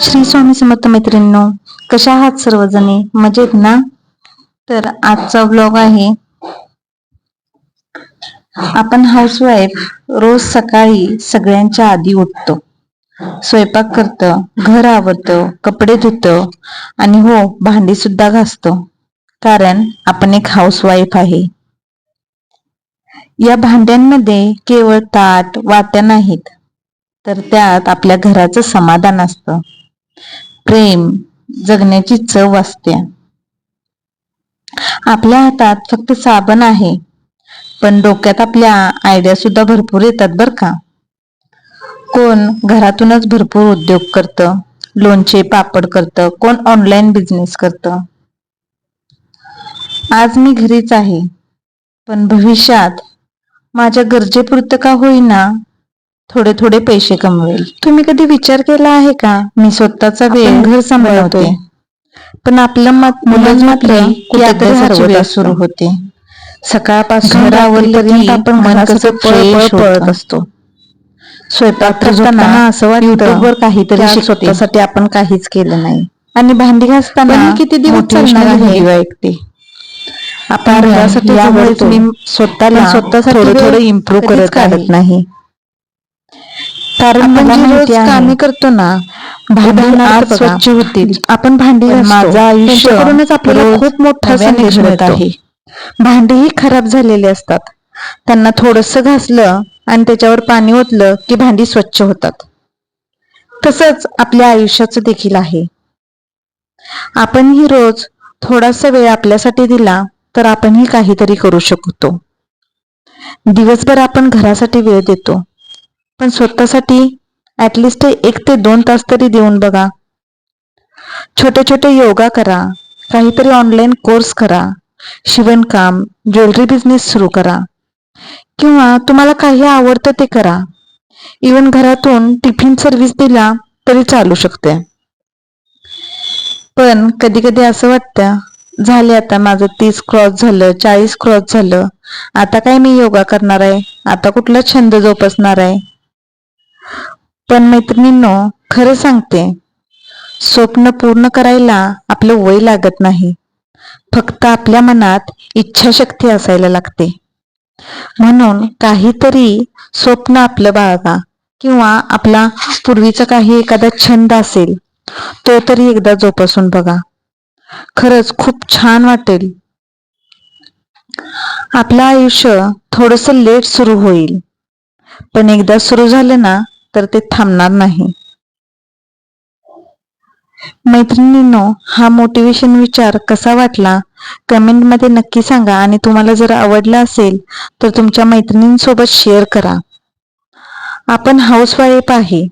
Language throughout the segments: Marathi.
श्री स्वामी समर्थ मैत्रिणींनो कशा आहात सर्वजणी? मजेत ना? तर आजचा ब्लॉग आहे आपण हाऊसवाईफ रोज सकाळी सगळ्यांच्या आधी उठतो. स्वयंपाक करतो घर आवरतो कपडे धुतो आणि हो भांडी सुद्धा घासतो. कारण आपण एक हाऊसवाईफ आहे. या भांड्यांमध्ये केवळ ताट वाट्या नाहीत. तर त्यात आपल्या घराचं समाधान असतं. प्रेम जगण्याची चव असते. आपल्या हातात फक्त साबण आहे पण डोक्यात आपल्या आयडिया सुद्धा भरपूर येतात बर का. कोण घरातूनच भरपूर उद्योग करतं लोणचे पापड करतं कोण ऑनलाईन बिझनेस करतं. आज मी घरीच आहे पण भविष्यात माझ्या गरजेपुरतं का होईना थोडे थोडे पैसे कमवेल. तुम्ही कधी विचार केला आहे का? मी स्वतःचा वेळ घर सांभाळते पण आपलं मत मुलं मात्र कुठेतरी सुरू होते. सकाळपासून घर आवरपर्यंत आपण पळ- पळ- पळत असतो. स्वयंपाक करताना असं वाटतं काहीतरी. स्वतःसाठी आपण काहीच केलं नाही. आणि भांडी घासताना किती दिवस चालणार आहे? ऐकते. आपण स्वतःला स्वतःसाठी थोडं इम्प्रूव्ह करत काढत नाही. कारण आपण मला जी रोज माहिती आहे, कामे करतो ना भांडी आज स्वच्छ होतील. आपण भांडी. माझं आयुष्य आपल्याला खूप मोठा संदेश मिळतो. आहे भांडीही खराब झालेली असतात. त्यांना थोडस घासलं आणि त्याच्यावर पाणी ओतलं की भांडी स्वच्छ होतात. तसंच आपल्या आयुष्याचं देखील आहे. आपणही रोज थोडासा वेळ आपल्यासाठी दिला तर आपणही काहीतरी करू शकतो. दिवसभर आपण घरासाठी वेळ देतो. पण स्वतःसाठी ॲटलिस्ट एक ते दोन तास तरी देऊन बघा. छोटे छोटे योगा करा. काहीतरी ऑनलाईन कोर्स करा. शिवणकाम ज्वेलरी बिझनेस सुरू करा. किंवा तुम्हाला काही आवडतं ते करा. इवन घरातून टिफिन सर्व्हिस दिला तरी चालू शकते. पण कधी कधी असं वाटतं झाले आता माझं तीस क्रॉस झालं चाळीस क्रॉस झालं. आता काय मी योगा करणार आहे? आता कुठला छंद जोपासणार आहे? पण मैत्रिणींनो खरं सांगते स्वप्न पूर्ण करायला आपलं वय लागत नाही. फक्त आपल्या मनात इच्छाशक्ती असायला लागते. म्हणून काहीतरी स्वप्न आपलं बाळगा किंवा आपला पूर्वीचा काही एखादा छंद असेल तो तरी एकदा जोपासून बघा. खरंच खूप छान वाटेल. आपलं आयुष्य थोडस लेट सुरू होईल. पण एकदा सुरू झालं ना तर ते थांबणार नाही. मैत्रिणींनो हा मोटिवेशन विचार कसा वाटला? कमेंटमध्ये नक्की सांगा आणि तुम्हाला जर आवडला असेल तर तुमच्या मैत्रिणींसोबत शेअर करा. आपण हाऊसवाईफ आहे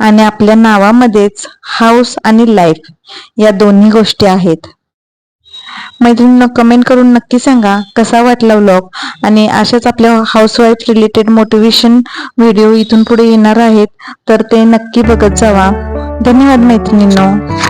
आणि आपल्या नावामध्येच हाऊस आणि लाईफ या दोन्ही गोष्टी आहेत. मैत्रिणींना कमेंट करून नक्की सांगा कसा वाटला व्लॉग आणि अशाच आपल्या हाऊसवाईफ रिलेटेड मोटिवेशन व्हिडिओ इथून पुढे येणार आहेत. तर ते नक्की बघत जावा. धन्यवाद मैत्रिणींनो.